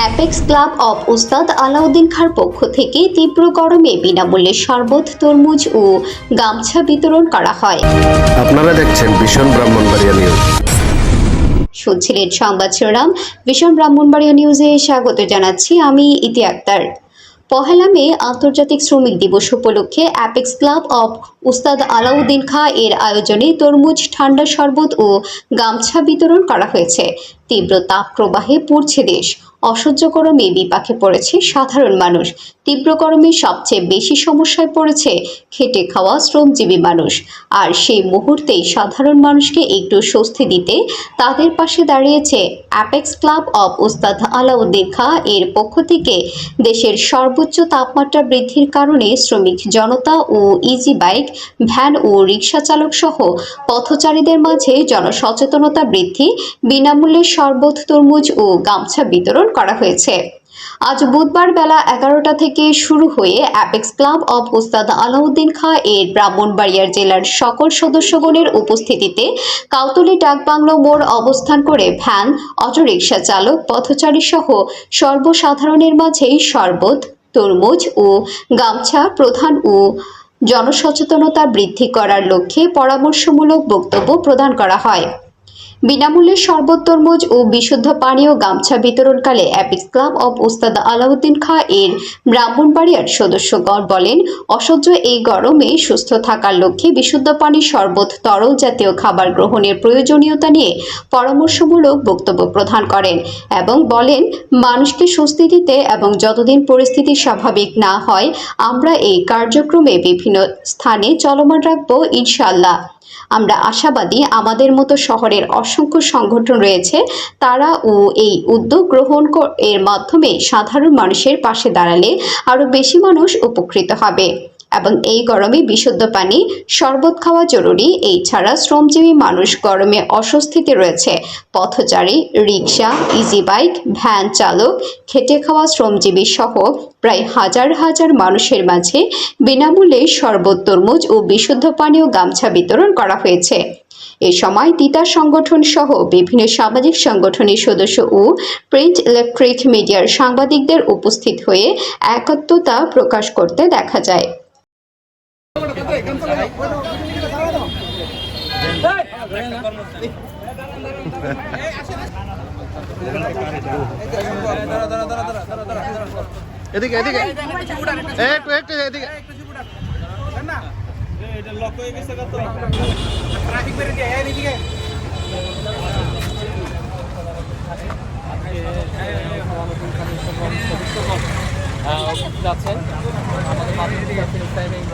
Apex club of উস্তাদ আলাউদ্দিন খাঁর পক্ষ থেকে তীব্র গরমে বিনামূল্যে শরবত তরমুজ ও গামছা বিতরণ করা হয়। আপনারা দেখছেন ভীষণ ব্রাহ্মণবাড়িয়া নিউজ। শুনছিলেন সংবাদ শিরোনাম। ভীষণ ব্রাহ্মণবাড়িয়া নিউজে স্বাগত জানাচ্ছি আমি ইতি আক্তার। পহেলা মে আন্তর্জাতিক শ্রমিক দিবস উপলক্ষে অ্যাপেক্স ক্লাব অব উস্তাদ আলাউদ্দিন খাঁ এর আয়োজনে তরমুজ ঠান্ডা শরবত ও গামছা বিতরণ করা হয়েছে। তীব্র তাপ প্রবাহে পড়ছে দেশ। অসহ্য গরমে বিপাকে পড়েছে সাধারণ মানুষ। তীব্র গরমে সবচেয়ে বেশি সমস্যায় পড়েছে খেটে খাওয়া শ্রমজীবী মানুষ। আর সেই মুহূর্তেই সাধারণ মানুষকে একটু স্বস্তি দিতে তাদের পাশে দাঁড়িয়েছে অ্যাপেক্স ক্লাব অব উস্তাদ আলাউদ্দিন খাঁ। এর পক্ষ থেকে দেশের সর্বোচ্চ তাপমাত্রা বৃদ্ধির কারণে শ্রমিক জনতা ও ইজি বাইক, ভ্যান ও রিক্সা চালক সহ পথচারীদের মাঝে জনসচেতনতা বৃদ্ধি, বিনামূল্যে শরবত, তরমুজ ও গামছা বিতরণ করা হয়েছে। আজ বুধবার বেলা এগারোটা থেকে শুরু হয়ে অ্যাপেক্স ক্লাব অব উস্তাদ আলাউদ্দিন খাঁ এর ব্রাহ্মণবাড়িয়ার জেলার সকল সদস্যগণের উপস্থিতিতে কাউতলি ডাকবাংলো মোড় অবস্থান করে ভ্যান, অটোরিকশা চালক, পথচারী সহ সর্বসাধারণের মাঝেই শরবত, তরমুজ ও গামছা প্রধান ও জনসচেতনতা বৃদ্ধি করার লক্ষ্যে পরামর্শমূলক বক্তব্য প্রদান করা হয়। বিনামূল্যে শরবত, তরমুজ ও বিশুদ্ধ পানীয় গামছা বিতরণকালে অ্যাপিক্স ক্লাব অব উস্তাদ আলাউদ্দিন খাঁ এর ব্রাহ্মণবাড়িয়ার সদস্যগণ বলেন, অসহ্য এই গরমে সুস্থ থাকার লক্ষ্যে বিশুদ্ধ পানি শরবত, তরল জাতীয় খাবার গ্রহণের প্রয়োজনীয়তা নিয়ে পরামর্শমূলক বক্তব্য প্রদান করেন এবং বলেন, মানুষকে স্বস্তি দিতে এবং যতদিন পরিস্থিতি স্বাভাবিক না হয়, আমরা এই কার্যক্রমে বিভিন্ন স্থানে চলমান রাখব ইনশাআল্লাহ। আমরা আশাবাদী আমাদের মতো শহরের অসংখ্য সংগঠন রয়েছে, তারা ও এই উদ্যোগ গ্রহণ এর মাধ্যমে সাধারণ মানুষের পাশে দাঁড়ালে আরও বেশি মানুষ উপকৃত হবে। এবং এই গরমে বিশুদ্ধ পানি শরবত খাওয়া জরুরি। এই ছাড়া শ্রমজীবী মানুষ গরমে অস্বস্তিতে রয়েছে। পথচারী রিক্সা ইজি বাইক ভ্যান চালক, খেটে খাওয়া শ্রমজীবী সহ প্রায় হাজার হাজার মানুষের মাঝে বিনামূল্যে শরবত, তরমুজ ও বিশুদ্ধ পানীয় গামছা বিতরণ করা হয়েছে। এ সময় তিতার সংগঠন সহ বিভিন্ন সামাজিক সংগঠনের সদস্য ও প্রিন্ট ইলেকট্রিক মিডিয়ার সাংবাদিকদের উপস্থিত হয়ে একত্রতা প্রকাশ করতে দেখা যায়। এদিকে এদিকে। একটু একটু, এদিকে। যাচ্ছেন যাচ্ছেন সম্মানিত সবুজ খাইছো সবুজ দাও দাও গ্লাসটা দিয়ে দিয়ে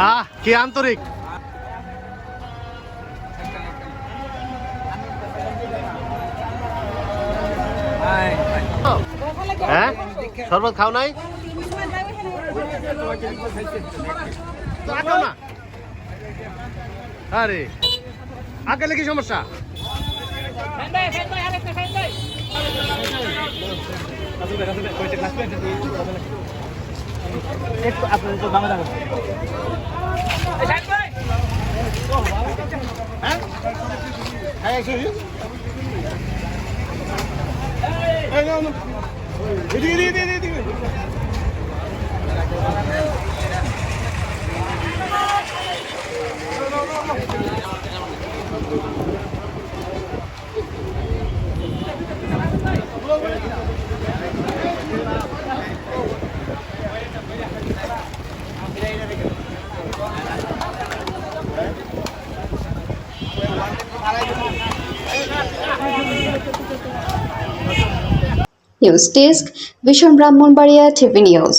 আহ কি আন্তরিক? হ্যাঁ? শরবত খাও নাই? না আরে আগে কি সমস্যা। একটু আপনার তো বাংলা যাবেন হ্যাঁ এসে নিউজ ডেস্ক ভীষণ ব্রাহ্মণবাড়িয়া টিভি নিউজ।